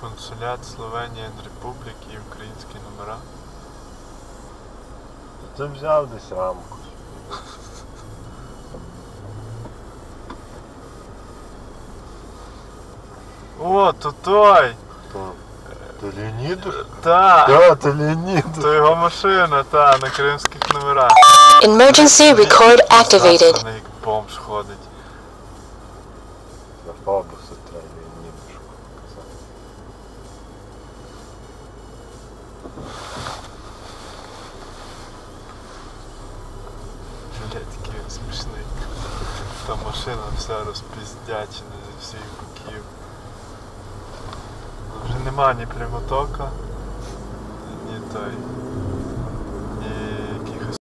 консулят Словенія Республіки і українські номера. Ти взяв десь рамку. О, то той! То, то Леонідуш? Та! Да, то Леонідуш. То його машина, та, на кримських номерах. Emergency record activated. Завтра як бомж ходить. На фабусу треба Леонідуш Бля, такий він смішний. Та машина вся розпіздячена зі всіх боків. Вже нема ні прямотока, ні той.